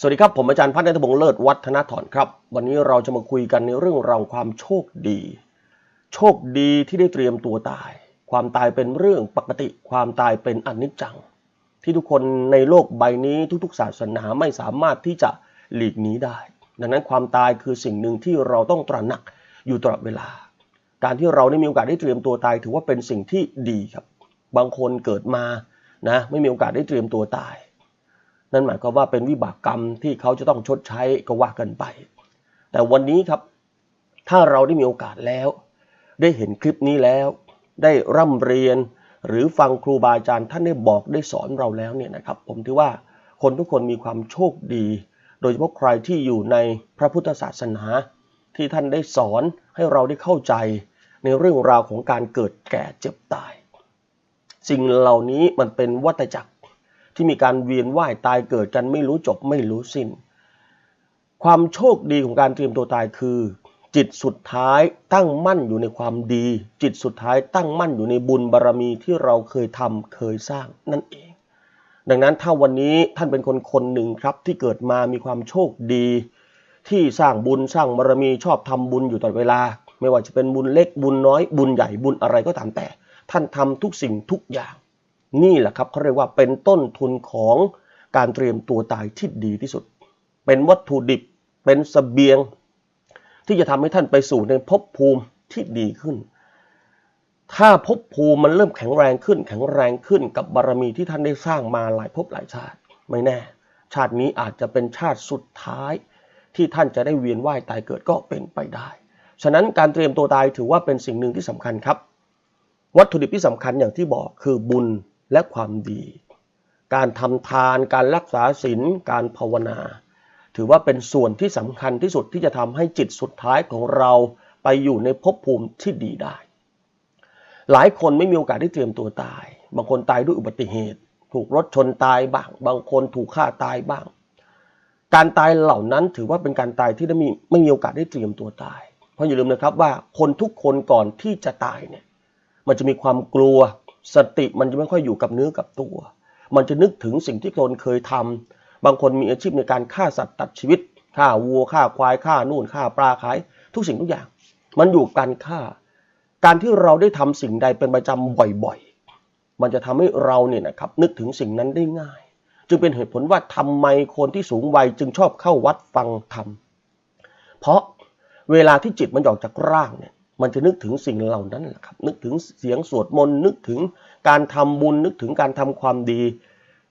สวัสดีครับ ผมอาจารย์พัฒน์นัทพงษ์เลิศวัฒนถรครับ วันนี้เราจะมาคุยกันในเรื่องราวความโชคดี โชคดีที่ได้เตรียมตัวตาย ความตายเป็นเรื่องปกติ ความตายเป็นอนิจจัง ที่ทุกคนในโลกใบนี้ทุกๆศาสนาไม่สามารถที่จะหลีกหนีได้ ดังนั้นความตายคือสิ่งหนึ่งที่เราต้องตระหนักอยู่ตลอดเวลา การที่เราได้มีโอกาสได้เตรียมตัวตายถือว่าเป็นสิ่งที่ดีครับ บางคนเกิดมานะไม่มีโอกาสได้เตรียมตัวตาย นั่นหมายความว่าเป็นวิบากกรรมที่เขาจะต้องชดใช้ก็ว่ากันไป แต่วันนี้ครับ ถ้าเราได้มีโอกาสแล้ว ได้เห็นคลิปนี้แล้ว ได้ร่ำเรียน หรือฟังครูบาอาจารย์ท่านได้บอกได้สอนเราแล้วเนี่ยนะครับ ผมถือว่าคนทุกคนมีความโชคดี โดยเฉพาะใครที่อยู่ในพระพุทธศาสนา ที่ท่านได้สอนให้เราได้เข้าใจในเรื่องราวของการเกิดแก่เจ็บตาย สิ่งเหล่านี้มันเป็นวัฏจักร ที่มีการเวียนว่ายตายเกิดกันไม่รู้จบไม่รู้สิ้น ความโชคดีของการเตรียมตัวตายคือ จิตสุดท้ายตั้งมั่นอยู่ในความดี จิตสุดท้ายตั้งมั่นอยู่ในบุญบารรมีที่เราเคยทำเคยสร้างนั่นเอง ดังนั้นถ้าวันนี้ท่านเป็นคนคนหนึ่งครับที่เกิดมามีความโชคดี ที่สร้างบุญสร้างบารรมีชอบทำบุญอยู่ตลอดเวลา ไม่ว่าจะเป็นบุญเล็กบุญน้อยบุญใหญ่บุญอะไรก็ตามแต่ ท่านทำทุกสิ่งทุกอย่าง นี่แหละครับเขาเรียกว่าเป็นต้นทุนของการเตรียมตัวตายที่ดีที่สุด เป็นวัตถุดิบเป็นสเสบียง ที่จะทำให้ท่านไปสู่ในภพภูมิที่ดีขึ้น ถ้าภพภูมิมันเริ่มแข็งแรงขึ้น แข็งแรงขึ้นกับบารมีที่ท่านได้สร้างมาหลายภพหลายชาติ ไม่แน่ ชาตินี้อาจจะเป็นชาติสุดท้ายที่ท่านจะได้เวียนว่ายตายเกิดก็เป็นไปได้ ฉะนั้นการเตรียมตัวตายถือว่าเป็นสิ่งหนึ่งที่สำคัญครับ วัตถุดิบที่สำคัญอย่างที่บอกคือบุญ และความดี การทำทานการรักษาศีลการภาวนา ถือว่าเป็นส่วนที่สำคัญที่สุดที่จะทำให้จิตสุดท้ายของเราไปอยู่ในภพภูมิที่ดีได้ หลายคนไม่มีโอกาสได้เตรียมตัวตาย บางคนตายด้วยอุบัติเหตุ ถูกรถชนตายบ้าง บางคนถูกฆ่าตายบ้าง การตายเหล่านั้นถือว่าเป็นการตายที่ได้มีไม่มีโอกาสได้เตรียมตัวตาย เพราะอย่าลืมนะครับว่าคนทุกคนก่อนที่จะตายเนี่ย มันจะมีความกลัว สติมันจะไม่ค่อยอยู่กับเนื้อกับตัว มันจะนึกถึงสิ่งที่ตนเคยทำบางคนมีอาชีพในการฆ่าสัตว์ตัดชีวิตฆ่าวัวฆ่าควายฆ่านู่นฆ่าปลาขาย ทุกสิ่งทุกอย่าง มันอยู่การฆ่า การที่เราได้ทำสิ่งใดเป็นประจำบ่อยๆ มันจะทำให้เราเนี่ยนะครับนึกถึงสิ่งนั้นได้ง่าย จึงเป็นเหตุผลว่าทำไมคนที่สูงวัยจึงชอบเข้าวัดฟังธรรมเพราะเวลาที่จิตมันออกจากร่างเนี่ย มันจะนึกถึงสิ่งเหล่านั้นแหละครับ นึกถึงเสียงสวดมนต์ นึกถึงการทำบุญ นึกถึงการทำความดี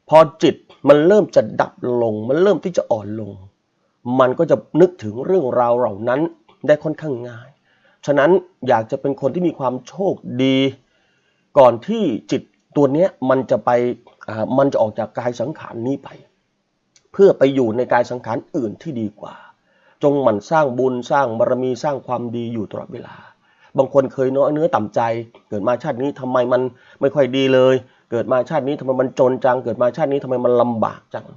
พอจิตมันเริ่มจะดับลง มันเริ่มที่จะอ่อนลง มันก็จะนึกถึงเรื่องราวเหล่านั้นได้ค่อนข้างง่าย ฉะนั้นอยากจะเป็นคนที่มีความโชคดี ก่อนที่จิตตัวเนี้ยมันจะไป มันจะออกจากกายสังขารนี้ไป เพื่อไปอยู่ในกายสังขารอื่นที่ดีกว่า จงหมั่นสร้างบุญสร้างบารมีสร้างความดีอยู่ตลอดเวลา บางคนเคยน้อยเนื้อต่ำใจ เกิดมาชาตินี้ทำไมมันไม่ค่อยดีเลย เกิดมาชาตินี้ทำไมมันจนจัง เกิดมาชาตินี้ทำไมมันลำบากจัง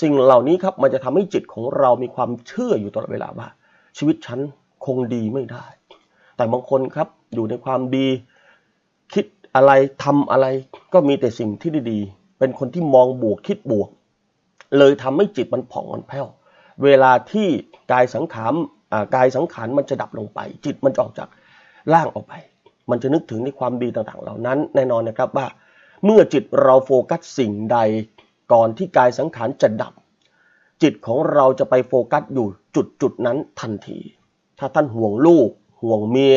สิ่งเหล่านี้ครับมันจะทำให้จิตของเรามีความเชื่ออยู่ตลอดเวลาว่า ชีวิตฉันคงดีไม่ได้ แต่บางคนครับอยู่ในความดี คิดอะไรทำอะไร ก็มีแต่สิ่งที่ดีๆ เป็นคนที่มองบวกคิดบวก เลยทำให้จิตมันผ่องมันแผ้วเวลาที่กายสังขารกายสังขารมันจะดับลงไป จิตมันจะออกจาก ร่างออกไป มันจะนึกถึงในความดีต่างๆ เหล่านั้นแน่นอนนะครับว่า เมื่อจิตเราโฟกัสสิ่งใดก่อนที่กายสังขารจะดับ จิตของเราจะไปโฟกัสอยู่จุดจุดๆนั้นทันที ถ้าท่านห่วงลูก ห่วงเมีย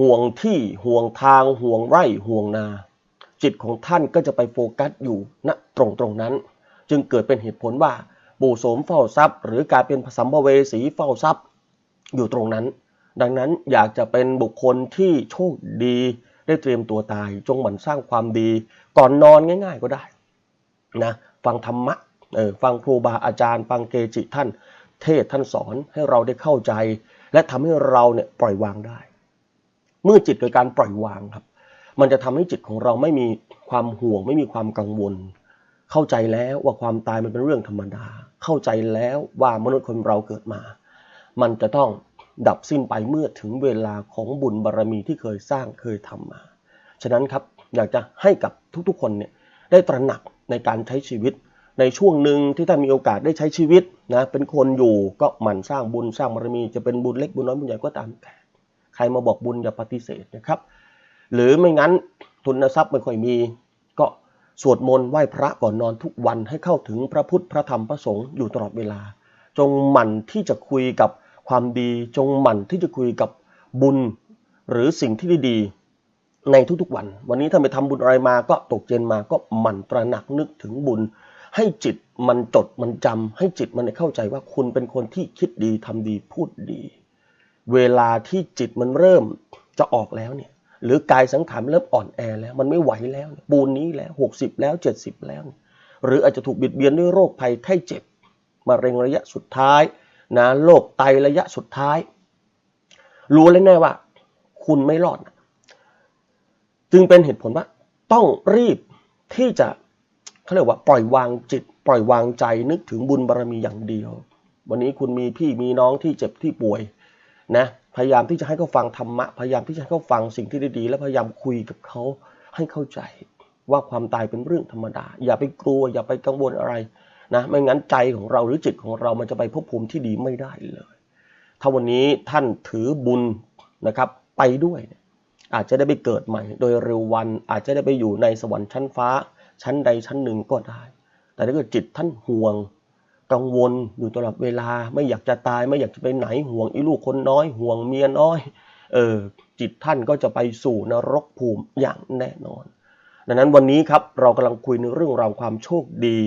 ห่วงที่ห่วงทาง ห่วงไร่ห่วงนา จิตของท่านก็จะไปโฟกัสอยู่ณตรงตรงนั้น จึงเกิดเป็นเหตุผลว่าปู่โสมเฝ้าทรัพย์ หรือการเป็นสัมภเวสีเฝ้าทรัพย์ อยู่ตรงนั้น ดังนั้นอยากจะเป็นบุคคลที่โชคดี ได้เตรียมตัวตาย จงหมั่นสร้างความดี ก่อนนอนง่าย ๆ ก็ได้นะฟังธรรมะเออฟังครูบาอาจารย์ ฟังเกจิท่าน เทศท่านสอนให้เราได้เข้าใจ และทำให้เราเนี่ยปล่อยวางได้ เมื่อจิตเกิดการปล่อยวางครับ มันจะทำให้จิตของเราไม่มีความห่วง ไม่มีความกังวล เข้าใจแล้วว่าความตายมันเป็นเรื่องธรรมดา เข้าใจแล้วว่ามนุษย์คนเราเกิดมา มันจะต้อง ดับสิ้นไปเมื่อถึงเวลาของบุญบารรมีที่เคยสร้างเคยทำมา ฉะนั้นครับอยากจะให้กับทุกๆคนเนี่ยได้ตระหนักในการใช้ชีวิต ในช่วงหนึ่งที่ท่านมีโอกาสได้ใช้ชีวิตนะเป็นคนอยู่ก็หมั่นสร้างบุญสร้างบารมีจะเป็นบุญเล็กบุญน้อยบุญใหญ่ก็ตามแต่ใครมาบอกบุญอย่าปฏิเสธนะครับ หรือไม่งั้นทุนทรัพย์ไม่ค่อยมี ก็สวดมนต์ไหว้พระก่อนนอนทุกวันให้เข้าถึงพระพุทธพระธรรมพระสงฆ์อยู่ตลอดเวลา จงหมั่นที่จะคุยกับ ความดีจงหมั่นที่จะคุยกับบุญหรือสิ่งที่ดีๆในทุกๆวัน วันนี้ถ้าไปทำบุญอะไรมาก็ตกเจนมาก็หมั่นตระหนักนึกถึงบุญ ให้จิตมันจดมันจำให้จิตมันเข้าใจว่าคุณเป็นคนที่คิดดีทำดีพูดดี เวลาที่จิตมันเริ่มจะออกแล้วเนี่ยหรือกายสังขารเริ่มอ่อนแอแล้วมันไม่ไหวแล้ว ปูนนี้แล้ว60แล้ว70แล้วเนี่ยหรืออาจจะถูกบิดเบียนด้วยโรคภัยไข้เจ็บมะเร็งระยะสุดท้าย นะโรคไตระยะสุดท้าย รู้เลยแน่ว่า คุณไม่รอดจึงเป็นเหตุผลว่า ต้องรีบที่จะเขาเรียกว่าปล่อยวางจิต ปล่อยวางใจนึกถึงบุญบารรมีอย่างเดียว วันนี้คุณมีพี่มีน้องที่เจ็บที่ป่วยนะพยายามที่จะให้เขาฟังธรรมะพยายามที่จะให้เขาฟังสิ่งที่ดีๆและพยายามคุยกับเขาให้เข้าใจว่าความตายเป็นเรื่องธรรมดา อย่าไปกลัวอย่าไปกังวลอะไร นะไม่งั้นใจของเราหรือจิตของเรามันจะไปภพภูมิที่ดีไม่ได้เลย ถ้าวันนี้ท่านถือบุญนะครับไปด้วย อาจจะได้ไปเกิดใหม่ โดยเร็ววันอาจจะได้ไปอยู่ในสวรรค์ชั้นฟ้า ชั้นใดชั้นหนึ่งก็ได้ แต่ถ้าเกิดจิตท่านห่วงกังวลอยู่ตลอดเวลาไม่อยากจะตายไม่อยากจะไปไหนห่วงอีลูกคนน้อย ห่วงเมียน้อยเออจิตท่านก็จะไปสู่นรกภูมิอย่างแน่นอน ดังนั้นวันนี้ครับเรากำลังคุยในเรื่องราวความโชคดี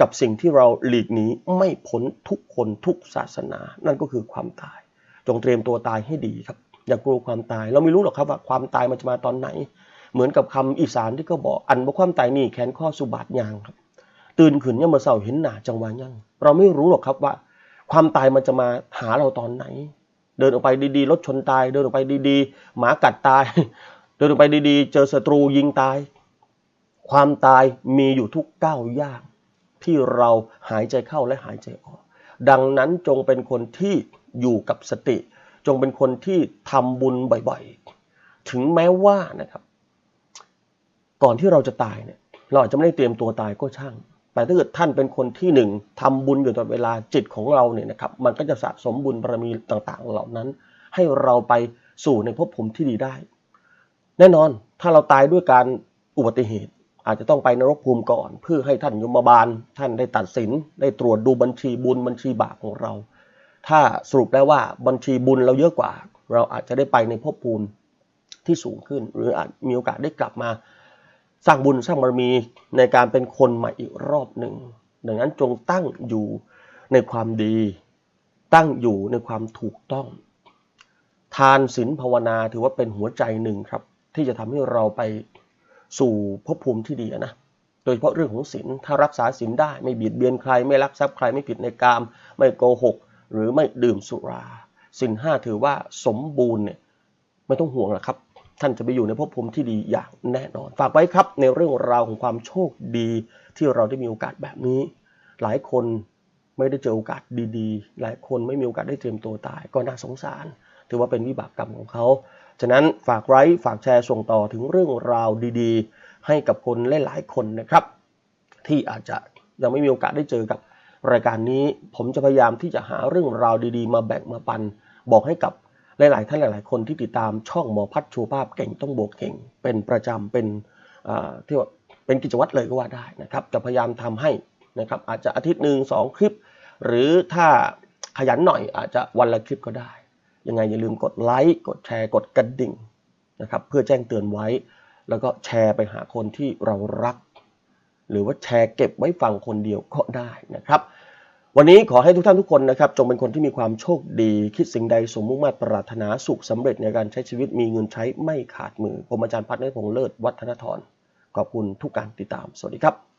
กับสิ่งที่เราหลีกหนีไม่พ้นทุกคนทุกศาสนา นั่นก็คือความตาย จงเตรียมตัวตายให้ดีครับ อย่ากลัวความตาย เราไม่รู้หรอกครับว่าความตายมันจะมาตอนไหน เหมือนกับคำอีสานที่เขาบอกอันว่ความตายนี่แขนข้อสุบาทยางครับ ตื่นขึ้นยังมาเศร้าเห็นหนาจังหวะยังเราไม่รู้หรอกครับว่า ความตายมันจะมาหาเราตอนไหน เดินออกไปดีๆรถชนตาย เดินออกไปดีๆ หมากัดตาย เดินออกไปดีๆ เจอศัตรูยิงตาย ความตายมีอยู่ทุกก้าวย่าง ที่เราหายใจเข้าและหายใจออก ดังนั้นจงเป็นคนที่อยู่กับสติ จงเป็นคนที่ทำบุญบ่อยๆ ถึงแม้ว่านะครับ ก่อนที่เราจะตายเนี่ยเราอาจจะไม่ได้เตรียมตัวตายก็ช่าง แต่ถ้าเกิดท่านเป็นคนที่หนึ่งทำบุญอยู่ตลอดเวลาจิตของเราเนี่ยนะครับ มันก็จะสะสมบุญบารมีต่างๆ เหล่านั้น ให้เราไปสู่ในภพภูมิที่ดีได้ แน่นอนถ้าเราตายด้วยการอุบัติเหตุ อาจจะต้องไปนรกภูมิก่อน เพื่อให้ท่านยมบาล ท่านได้ตัดสิน ได้ตรวจดูบัญชีบุญบัญชีบาปของเรา ถ้าสรุปได้ว่าบัญชีบุญเราเยอะกว่า เราอาจจะได้ไปในภพภูมิที่สูงขึ้น หรืออาจมีโอกาสได้กลับมาสร้างบุญสร้างบารมีในการเป็นคนใหม่อีกรอบหนึ่ง ดังนั้นจงตั้งอยู่ในความดี ตั้งอยู่ในความถูกต้อง ทานศีลภาวนาถือว่าเป็นหัวใจหนึ่งครับ ที่จะทำให้เราไป สู่ภพภูมิที่ดีนะโดยเฉพาะเรื่องของศีลถ้ารักษาศีลได้ไม่เบียดเบียนใครไม่ลักทรัพย์ใครไม่ผิดในกาม ไม่โกหก หรือไม่ดื่มสุราศีลห้าถือว่าสมบูรณ์เนี่ยไม่ต้องห่วงหรอกครับ ท่านจะไปอยู่ในภพภูมิที่ดีอย่างแน่นอน ฝากไว้ครับในเรื่องราวของความโชคดีที่เราได้มีโอกาสแบบนี้ หลายคนไม่ได้เจอโอกาสดีๆ หลายคนไม่มีโอกาสได้เตรียมตัวตาย ก็น่าสงสาร ถือว่าเป็นวิบากกรรมของเขา ฉะนั้นฝากไลค์ฝากแชร์ส่งต่อถึงเรื่องราวดีๆ ให้กับคนหลายๆคนนะครับ ที่อาจจะยังไม่มีโอกาสได้เจอกับรายการนี้ ผมจะพยายามที่จะหาเรื่องราวดีๆ มาแบ่งมาปัน บอกให้กับหลาย ๆ ท่านหลาย ๆ คนที่ติดตามช่องหมอพัฒชูภาพเก่งต้องบวกเก่ง เป็นประจำเป็นที่ว่าเป็นกิจวัตรเลยก็ว่าได้นะครับ จะพยายามทำให้นะครับอาจจะอาทิตย์หนึ่งสองคลิป หรือถ้าขยันหน่อยอาจจะวันละคลิปก็ได้ ยังไงอย่าลืมกดไลค์กดแชร์กดกระดิ่งนะครับเพื่อแจ้งเตือนไว้ แล้วก็แชร์ไปหาคนที่เรารัก หรือว่าแชร์เก็บไว้ฟังคนเดียวก็ได้นะครับ วันนี้ขอให้ทุกท่านทุกคนนะครับ จงเป็นคนที่มีความโชคดี คิดสิ่งใดสมมุ่งมา่ปรารถนาสุขสำเร็จในการใช้ชีวิตมีเงินใช้ไม่ขาดมือผมอาจารย์พัฒน์ในพงษ์เลิศวัฒนทรขอบคุณทุกการติดตามสวัสดีครับ